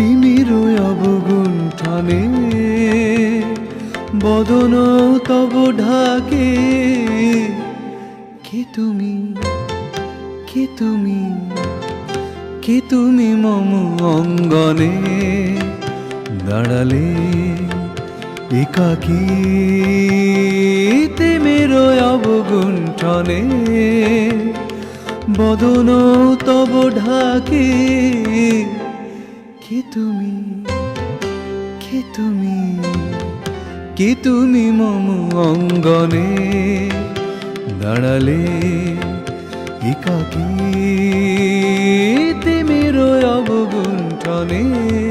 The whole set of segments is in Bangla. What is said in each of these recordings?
Dimiruya bugün অবগুণ্ঠনে বদন তব ঢাকে। কে তুমি? কে তুমি? কে তুমি মম অঙ্গনে? দাঁড়ালে একাকী তেমের অবগুণ্ঠনে বদন তব ঢাকে। কে তুমি? তুমি? কি তুমি মম অঙ্গনে? দাঁড়ালে একাকি তিমির অবগুণ্ঠনে।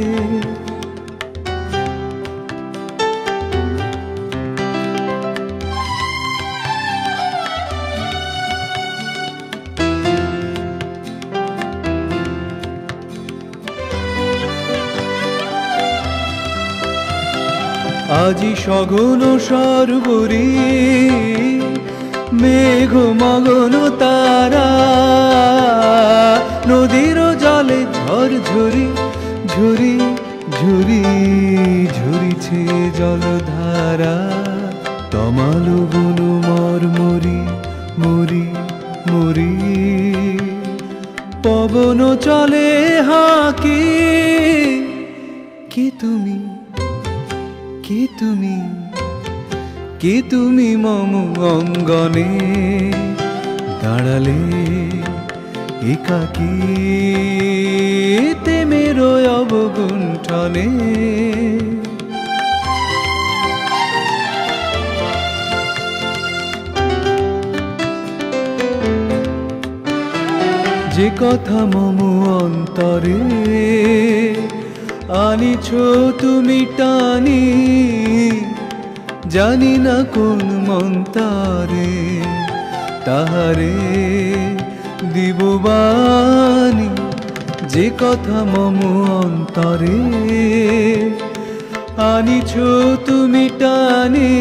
আজি সঘন সর্বরি, মেঘ, মগন, তারা, নদীর জলে ঝর ঝরি ঝরি ঝরি, ঝরিছে জলধারা। তমাল বনু মর মরি মরি মরি। পবন চলে হাকি, কি তুমি কে তুমি? কে তুমি মম অঙ্গনে? দাঁড়ালে একাকী তেমের অবগুণ্ঠনে। যে কথা মম অন্তরে আনিছ তুমি টানি, জানি না কোন মন্তারে তাহারে দিববানি যে কথা মম অন্তরে। আনিছ তুমি টানি,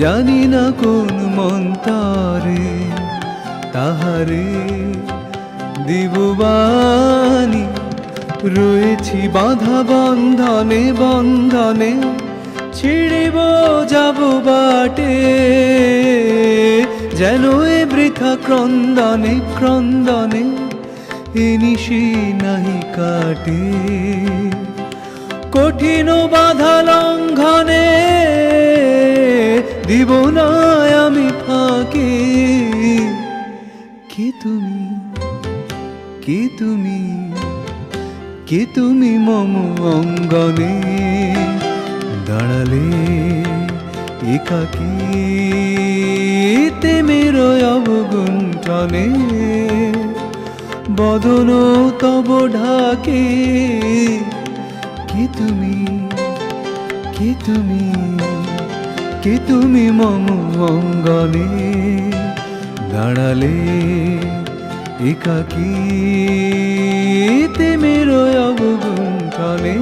জানি না কোন মন্তারে তাহারে দিববানি রয়েছি বাধা বন্ধনে বন্ধনে। ছিড়িব, যাব বাটে। যেন এ বৃথা ক্রন্দনে ক্রন্দনে এ নিশি নাহি কাটে। কঠিন বাধা লঙ্ঘনে দিব না আমি ফাঁকি। কে তুমি? কে তুমি? কে তুমি মম অঙ্গনে দাঁড়ালে? একাকী তেমের অবগুণ্ঠনে বদন তব ঢাকে, কে তুমি? কে তুমি? কে তুমি মম অঙ্গনে দাঁড়ালে? একাকি তেমেরো অবগুণ কালে।